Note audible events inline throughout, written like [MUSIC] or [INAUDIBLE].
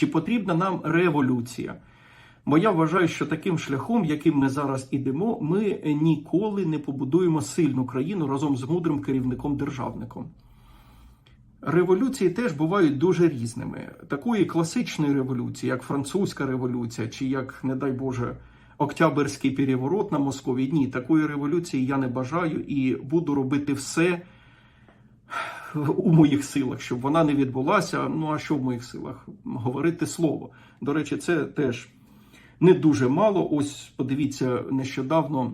Чи потрібна нам революція? Бо я вважаю, що таким шляхом, яким ми зараз ідемо, ми ніколи не побудуємо сильну країну разом з мудрим керівником державником. Революції теж бувають дуже різними. Такої класичної революції, як французька революція, чи як, не дай Боже, Октябрьський переворот на Москові. Ні, такої революції я не бажаю і буду робити все у моїх силах, щоб вона не відбулася. Ну а що в моїх силах? Говорити слово. До речі, це теж не дуже мало. Ось подивіться, нещодавно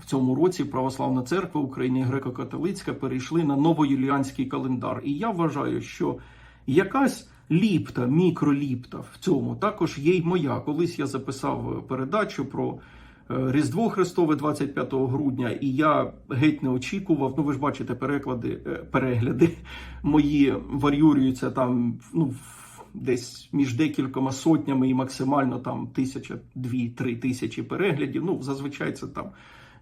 в цьому році Православна церква України і греко-католицька перейшли на новоюліанський календар. І я вважаю, що якась ліпта, мікроліпта в цьому також є й моя. Колись я записав передачу про Різдво Христове 25 грудня, і я геть не очікував. Ну, ви ж бачите, переклади, е, перегляди мої варіюються там. ну, Десь між декількома сотнями і максимально там тисяча, дві, три тисячі переглядів. Ну, зазвичай це там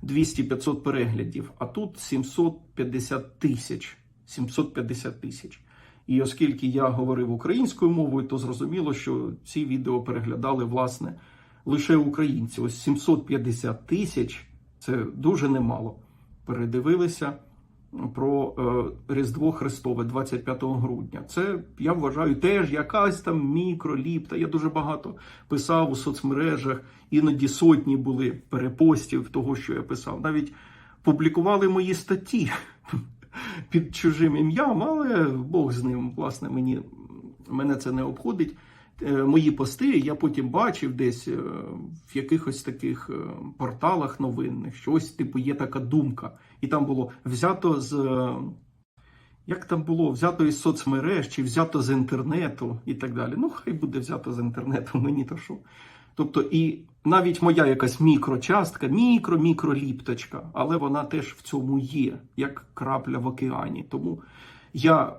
200-500 переглядів, а тут 750 тисяч. 750 тисяч. І оскільки я говорив українською мовою, то зрозуміло, що ці відео переглядали власне лише українці. Ось 750 тисяч це дуже немало. Передивилися про е, Різдво Христове 25 грудня. Це я вважаю теж якась там мікроліпта. Я дуже багато писав у соцмережах, іноді сотні були перепостів того, що я писав. Навіть публікували мої статті [LAUGHS] під чужим ім'ям, але Бог з ним, власне, мені мене це не обходить. Е, Мої пости я потім бачив десь е, в якихось таких е, порталах новинних, що ось типу є така думка, і там було взято з. Як там було взято із соцмереж чи взято з інтернету і так далі. Ну, хай буде взято з інтернету, [LAUGHS] мені то що. Тобто, і навіть моя якась мікрочастка, мікро-мікроліпточка, але вона теж в цьому є, як крапля в океані. Тому я,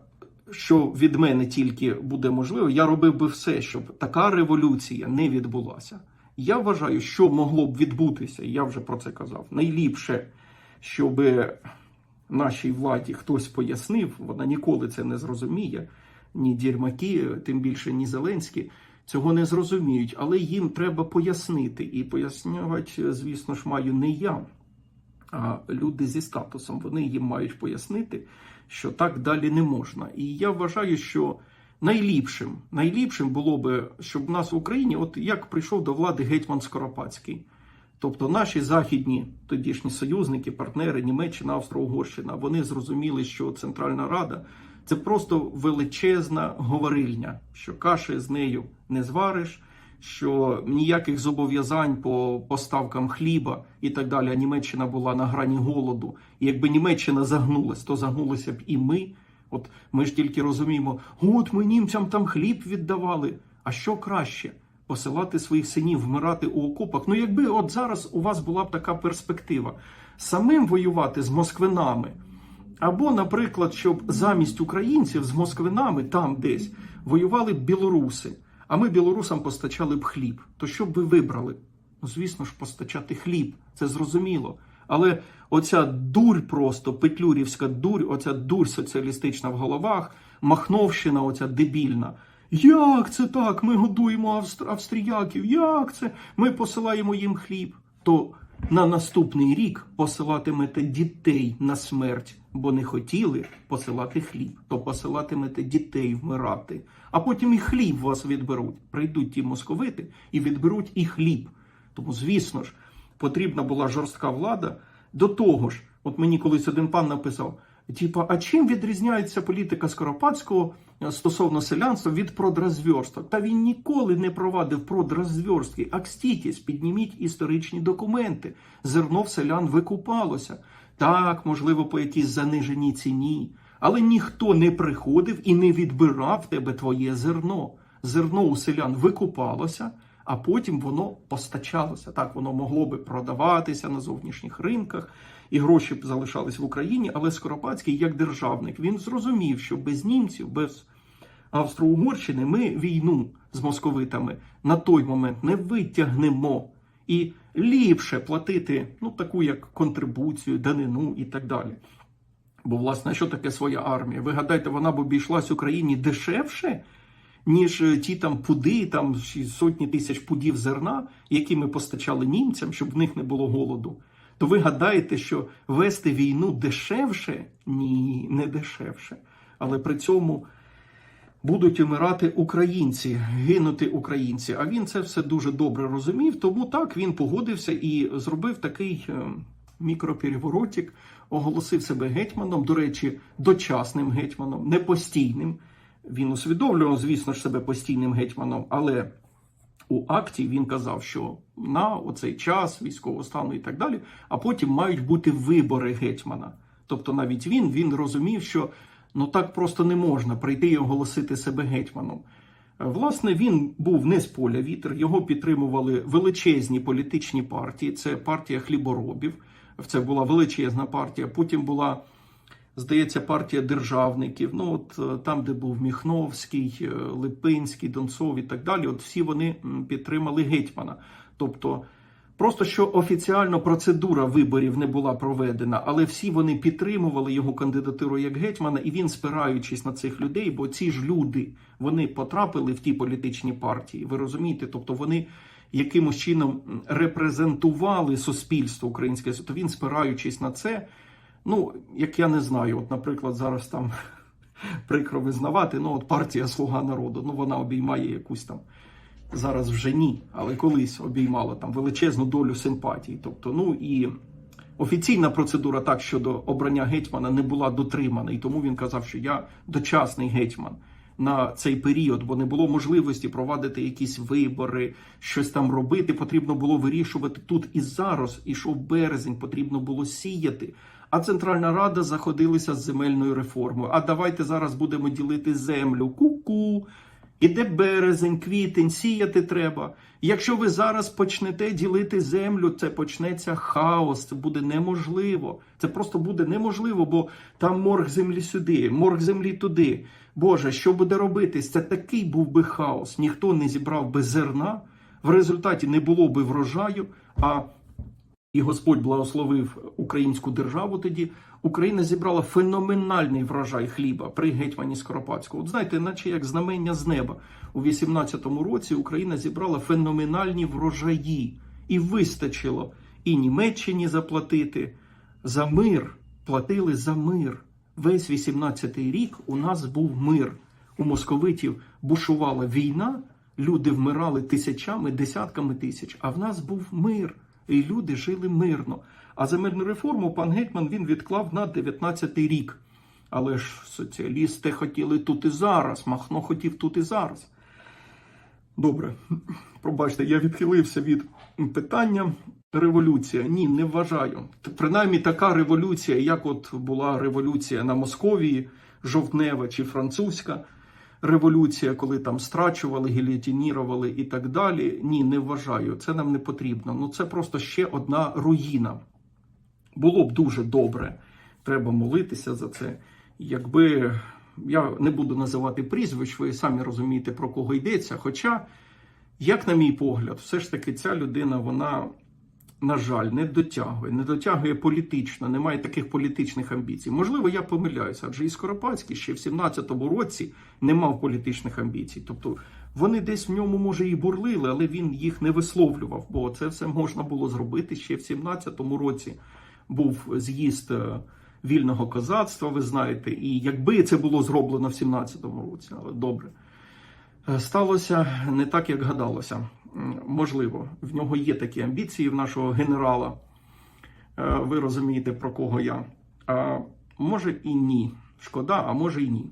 що від мене тільки буде можливо, я робив би все, щоб така революція не відбулася. Я вважаю, що могло б відбутися, я вже про це казав. Найліпше, щоб нашій владі хтось пояснив, вона ніколи це не зрозуміє. Ні дірмаки, тим більше ні Зеленський цього не зрозуміють, але їм треба пояснити. І пояснювати, звісно ж, маю не я, а люди зі статусом. Вони їм мають пояснити, що так далі не можна. І я вважаю, що найліпшим, найліпшим було би, щоб в нас в Україні, от як прийшов до влади гетьман Скоропадський. Тобто наші західні тодішні союзники, партнери, Німеччина, Австро-Угорщина, вони зрозуміли, що Центральна Рада це просто величезна говорильня, що каші з нею не звариш, що ніяких зобов'язань по поставкам хліба і так далі. Німеччина була на грані голоду. І якби Німеччина загнулась, то загнулися б і ми. От ми ж тільки розуміємо, от ми німцям там хліб віддавали. А що краще? Посилати своїх синів вмирати у окопах. Ну, якби от зараз у вас була б така перспектива самим воювати з москвинами, або, наприклад, щоб замість українців з москвинами там десь воювали б білоруси, а ми білорусам постачали б хліб. То що б ви вибрали? Ну, звісно ж, постачати хліб, це зрозуміло. Але оця дурь просто, петлюрівська дурь, оця дурь соціалістична в головах, махновщина, оця дебільна. Як це так? Ми годуємо австр- австріяків, як це? Ми посилаємо їм хліб. То на наступний рік посилатимете дітей на смерть, бо не хотіли посилати хліб, то посилатимете дітей вмирати, а потім і хліб вас відберуть. Прийдуть ті московити і відберуть і хліб. Тому, звісно ж, потрібна була жорстка влада. До того ж, от мені колись один пан написав: типа, а чим відрізняється політика Скоропадського е, стосовно селянства від продразверсток? Та він ніколи не провадив продразверстки. Акстітіс, підніміть історичні документи. Зерно в селян викупалося. Так, можливо, по якійсь заниженій ціні. Але ніхто не приходив і не відбирав тебе твоє зерно. Зерно у селян викупалося, а потім воно постачалося. Так, воно могло би продаватися на зовнішніх ринках, і гроші б залишались в Україні. Але Скоропадський, як державник, він зрозумів, що без німців, без Австро-Угорщини ми війну з московитами на той момент не витягнемо. І ліпше платити ну, таку як контрибуцію, данину і так далі. Бо, власне, що таке своя армія? Ви гадаєте, вона б обійшлась Україні дешевше, ніж е, ті там пуди, там сотні тисяч пудів зерна, які ми постачали німцям, щоб в них не було голоду. То ви гадаєте, що вести війну дешевше? Ні, не дешевше. Але при цьому будуть умирати українці, гинути українці. А він це все дуже добре розумів. Тому так він погодився і зробив такий е, мікропереворотик, оголосив себе гетьманом. До речі, дочасним гетьманом, не постійним. Він усвідомлював, звісно ж, себе постійним гетьманом, але у акті він казав, що на оцей час військового стану і так далі, а потім мають бути вибори гетьмана. Тобто навіть він, він розумів, що ну так просто не можна прийти і оголосити себе гетьманом. Е, Власне, він був не з поля вітер, його підтримували величезні політичні партії. Це партія хліборобів, це була величезна партія. Потім була, здається, партія державників. Ну, от е, там, де був Міхновський, е, Липинський, Донцов і так далі. От всі вони підтримали гетьмана. Тобто, Просто що офіціально процедура виборів не була проведена, але всі вони підтримували його кандидатуру як гетьмана, і він, спираючись на цих людей, бо ці ж люди вони потрапили в ті політичні партії. Ви розумієте? Тобто вони якимось чином репрезентували суспільство українське. То він, спираючись на це, ну як я не знаю, от, наприклад, зараз там [LAUGHS] прикро визнавати, ну от партія Слуга народу, ну вона обіймає якусь там зараз вже ні, але колись обіймала там величезну долю симпатії. Тобто, ну і офіційна процедура так щодо обрання гетьмана не була дотримана, і тому він казав, що я дочасний гетьман. На цей період, бо не було можливості провадити якісь вибори, щось там робити. Потрібно було вирішувати тут і зараз. Ішов березень, потрібно було сіяти. А Центральна Рада заходилася з земельною реформою. А давайте зараз будемо ділити землю. Ку-ку. Іде березень, квітень, сіяти треба. Якщо ви зараз почнете ділити землю, це почнеться хаос, це буде неможливо. Це просто буде неможливо, бо там морг землі сюди, морг землі туди. Боже, що буде робитись? Це такий був би хаос. Ніхто не зібрав би зерна, в результаті не було би врожаю. а і Господь благословив українську державу тоді. Україна зібрала феноменальний врожай хліба при гетьмані Скоропадського. От знаєте, наче як знамення з неба. У 18-му році Україна зібрала феноменальні врожаї, і вистачило і Німеччині заплатити за мир. Платили за мир. Весь 18-й рік у нас був мир. У московитів бушувала війна, люди вмирали тисячами, десятками тисяч. А в нас був мир і люди жили мирно. А земельну реформу пан Гетьман він відклав на 19-й рік. Але ж соціалісти хотіли тут і зараз, Махно хотів тут і зараз. Добре, пробачте, я відхилився від питання. Революція. Ні, не вважаю. Принаймні така революція, як от була революція на Московії, жовтнева чи французька революція, коли там страчували, гілітінірували і так далі. Ні, не вважаю. Це нам не потрібно. Ну це просто ще одна руїна. Було б дуже добре. Треба молитися за це. Якби я не буду називати прізвищ, ви самі розумієте, про кого йдеться. Хоча, як на мій погляд, все ж таки ця людина, вона. На жаль, не дотягує, не дотягує політично, немає таких політичних амбіцій. Можливо, я помиляюся, адже і Скоропадський ще в 17-му році не мав політичних амбіцій. Тобто вони десь в ньому, може, і бурлили, але він їх не висловлював, бо це все можна було зробити ще в 17-му році. Був з'їзд е, вільного козацтва, ви знаєте, і якби це було зроблено в 17-му році, але добре. Е, Сталося не так, як гадалося. Можливо, в нього є такі амбіції в нашого генерала. Е, Ви розумієте, про кого я. А може і ні. Шкода, а може і ні.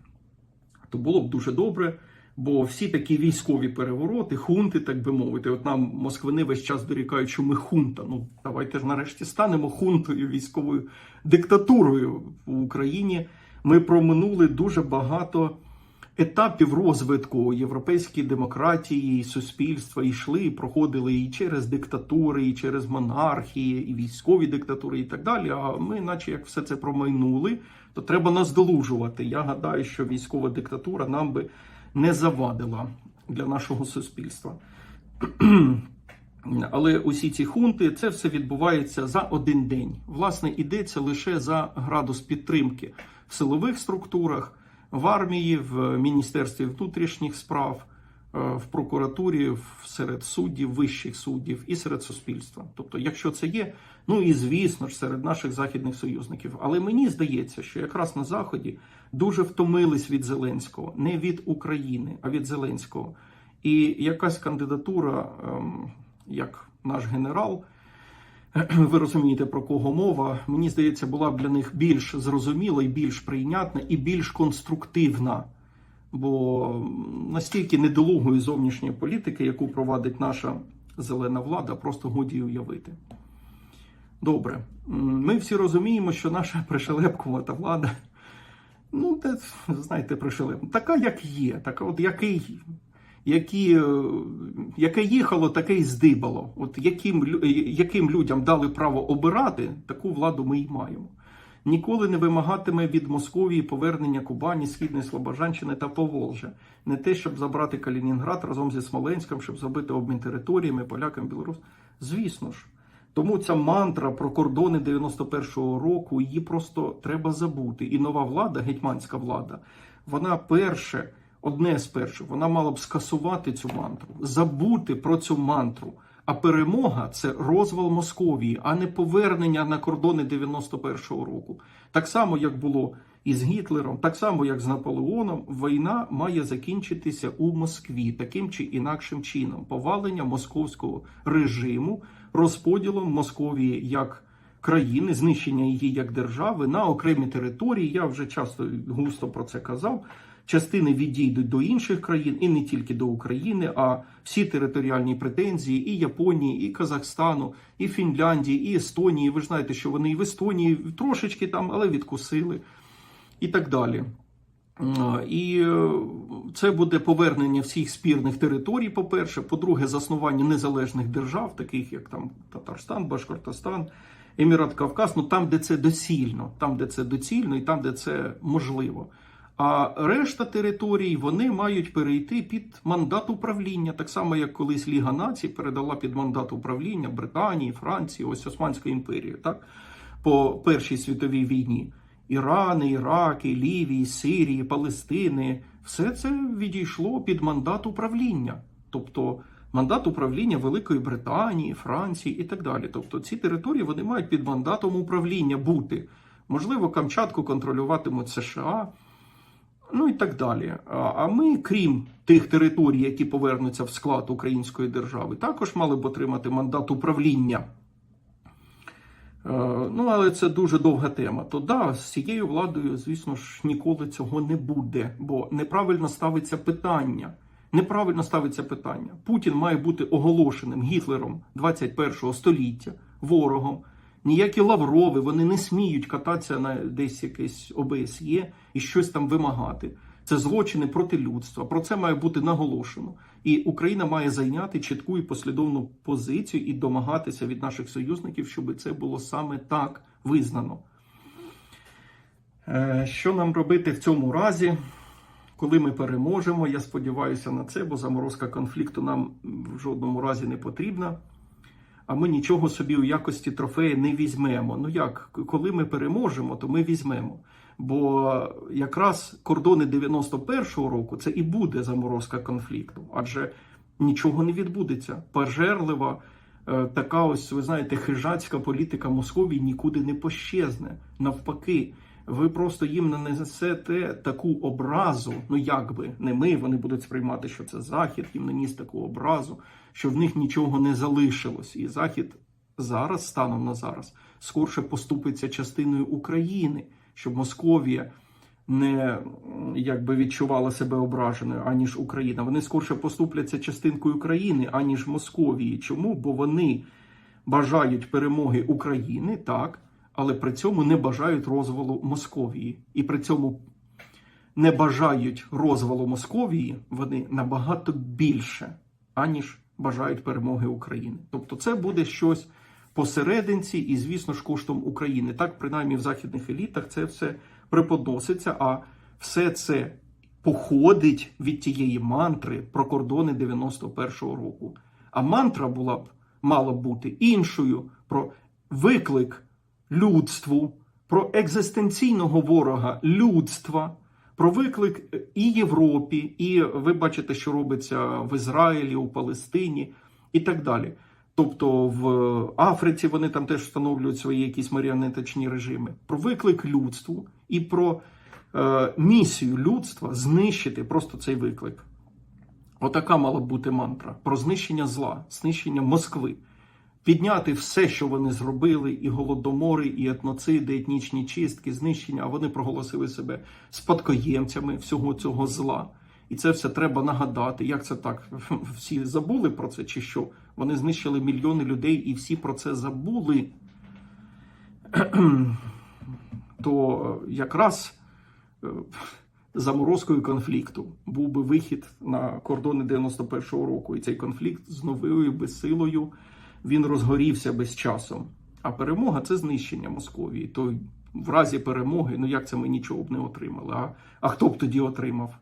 То було б дуже добре, бо всі такі військові перевороти, хунти, так би мовити, от нам москвини весь час дорікають, що ми хунта. Ну, давайте ж нарешті станемо хунтою, військовою диктатурою в Україні. Ми проминули дуже багато етапів розвитку європейської демократії, і суспільства йшли, і проходили і через диктатури, і через монархії, і військові диктатури, і так далі. А ми, наче як все це промайнули, то треба наздолужувати. Я гадаю, що військова диктатура нам би не завадила для нашого суспільства. [CLEARS THROAT] Але усі ці хунти це все відбувається за один день. Власне, йдеться лише за градус підтримки в силових структурах, в армії, в міністерстві внутрішніх справ, е, в прокуратурі, серед суддів, вищих суддів і серед суспільства. Тобто, якщо це є, ну і звісно ж серед наших західних союзників. Але мені здається, що якраз на заході дуже втомились від Зеленського, не від України, а від Зеленського. І якась кандидатура, ем, як наш генерал. [CLEARS THROAT] Ви розумієте, про кого мова. Мені здається, була б для них більш зрозуміла і більш прийнятна, і більш конструктивна. Бо настільки недолугої зовнішньої політики, яку провадить наша зелена влада, просто годі уявити. Добре, ми всі розуміємо, що наша пришелепкувата влада, ну, те, знаєте, пришелеп, така, як є, така, от який які, е, яке їхало, таке й здибало. От яким, е, яким людям дали право обирати, таку владу ми й маємо. Ніколи не вимагатиме від Московії повернення Кубані, Східної Слобожанщини та Поволжя. Не те, щоб забрати Калінінград разом зі Смоленськом, щоб зробити обмін територіями, полякам, білорус. Звісно ж. Тому ця мантра про кордони 91-го року її просто треба забути. І нова влада, гетьманська влада, вона перше, одне з перших, вона мала б скасувати цю мантру, забути про цю мантру. А перемога це розвал Московії, а не повернення на кордони 91-го року. Так само, як було і з Гітлером, так само, як з Наполеоном, війна має закінчитися у Москві таким чи інакшим чином. Повалення московського режиму, розподілом Московії як країни, знищення її як держави на окремі території. Я вже часто густо про це казав. Частини відійдуть до інших країн і не тільки до України, а всі територіальні претензії і Японії, і Казахстану, і Фінляндії, і Естонії. Ви ж знаєте, що вони і в Естонії трошечки там, але відкусили, і так далі. І е, це буде повернення всіх спірних територій. По-перше, по-друге, заснування незалежних держав, таких як там Татарстан, Башкортостан, Емірат Кавказ, ну там, де це доцільно, там, де це доцільно, і там, де це можливо. А решта територій вони мають перейти під мандат управління, так само як колись Ліга націй передала під мандат управління Британії, Франції, ось Османської імперії, так по Першій світовій війні. Ірани, Іраки, Лівії, Сирії, Палестини все це відійшло під мандат управління, тобто мандат управління Великої Британії, Франції і так далі. Тобто ці території вони мають під мандатом управління бути. Можливо, Камчатку контролюватимуть США. Ну і так далі. А ми, крім тих територій, які повернуться в склад Української держави, також мали б отримати мандат управління. Е, Ну, але це дуже довга тема. То да, з цією владою, звісно ж, ніколи цього не буде, бо неправильно ставиться питання. Неправильно ставиться питання. Путін має бути оголошеним Гітлером 21 століття, ворогом. Ніякі лаврови вони не сміють кататися на десь якесь ОБСЄ і щось там вимагати. Це злочини проти людства. Про це має бути наголошено. І Україна має зайняти чітку і послідовну позицію і домагатися від наших союзників, щоб це було саме так визнано. Е, Що нам робити в цьому разі? Коли ми переможемо, я сподіваюся на це, бо заморозка конфлікту нам в жодному разі не потрібна. А ми нічого собі у якості трофея не візьмемо. Ну як, коли ми переможемо, то ми візьмемо. Бо якраз кордони 91-го року це і буде заморозка конфлікту, адже нічого не відбудеться. Пожерлива, е, така ось, ви знаєте, хижацька політика Московії нікуди не пощезне. Навпаки, ви просто їм нанесете таку образу. Ну як би не ми, вони будуть сприймати, що це Захід, їм наніс таку образу, що в них нічого не залишилось. І Захід зараз, станом на зараз, скорше поступиться частиною України, щоб Московія не якби відчувала себе ображеною, аніж Україна. Вони скорше поступляться частинкою країни, аніж Московії. Чому? Бо вони бажають перемоги України, так, але при цьому не бажають розвалу Московії. І при цьому не бажають розвалу Московії вони набагато більше, аніж бажають перемоги України. Тобто, це буде щось посерединці, і, звісно ж, коштом України. Так, принаймні в західних елітах це все преподноситься, а все це походить від тієї мантри про кордони 91-го року. А мантра була б мала бути іншою про виклик людству, про екзистенційного ворога людства, про виклик і Європі, і ви бачите, що робиться в Ізраїлі, у Палестині і так далі. Тобто в Африці вони там теж встановлюють свої якісь маріонеточні режими. Про виклик людству і про е, місію людства знищити просто цей виклик. Отака мала б бути мантра про знищення зла, знищення Москви. Підняти все, що вони зробили, і голодомори, і етноциди, етнічні чистки, знищення, а вони проголосили себе спадкоємцями всього цього зла. І це все треба нагадати. Як це так? [LAUGHS] Всі забули про це, чи що? Вони знищили мільйони людей і всі про це забули. [CLEARS THROAT] То якраз е, [LAUGHS] заморозкою конфлікту був би вихід на кордони 91-го року, і цей конфлікт з новою безсилою він розгорівся без часом. А перемога це знищення Московії. То в разі перемоги, ну як це ми нічого б не отримали? А, а хто б тоді отримав?